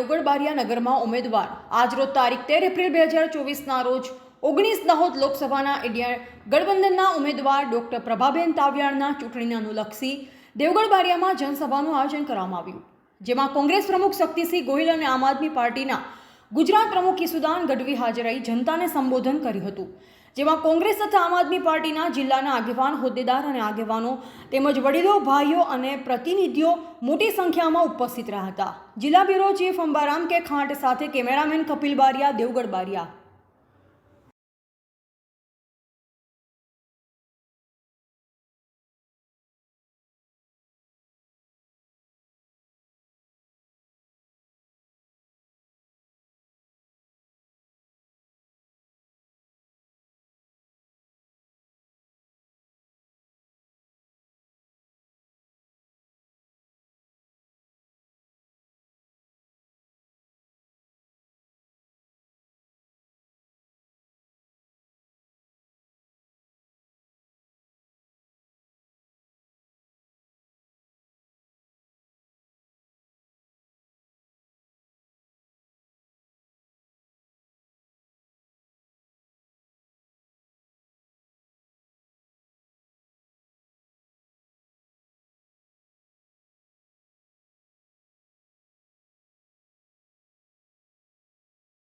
બારિયા નગરમાં ઉમેદવાર. આજરોજ તારીખ તેર એપ્રિલ બે હજાર ચોવીસના રોજ ઓગણીસ દાહોદ લોકસભાના ઇન્ડિયા ગઠબંધનના ઉમેદવાર ડોક્ટર પ્રભાબેન તાવ્યાણના ચૂંટણીને અનુલક્ષી દેવગઢ બારિયામાં જનસભાનું આયોજન કરવામાં આવ્યું. જેમાં કોંગ્રેસ પ્રમુખ શક્તિસિંહ ગોહિલ અને આમ આદમી પાર્ટીના ગુજરાત પ્રમુખ ઈસુદાન ગઢવી હાજર રહી જનતાને સંબોધન કર્યું હતું. જેમાં કોંગ્રેસ તથા આમ આદમી પાર્ટીના જિલ્લાના આગેવાન, હોદ્દેદાર અને આગેવાનો તેમજ વડીલો, ભાઈઓ અને પ્રતિનિધિઓ મોટી સંખ્યામાં ઉપસ્થિત રહ્યા હતા. જિલ્લા બ્યુરો ચીફ અંબારામ કે ખાંટ સાથે કેમેરામેન કપિલ બારિયા, દેવગઢ બારિયા.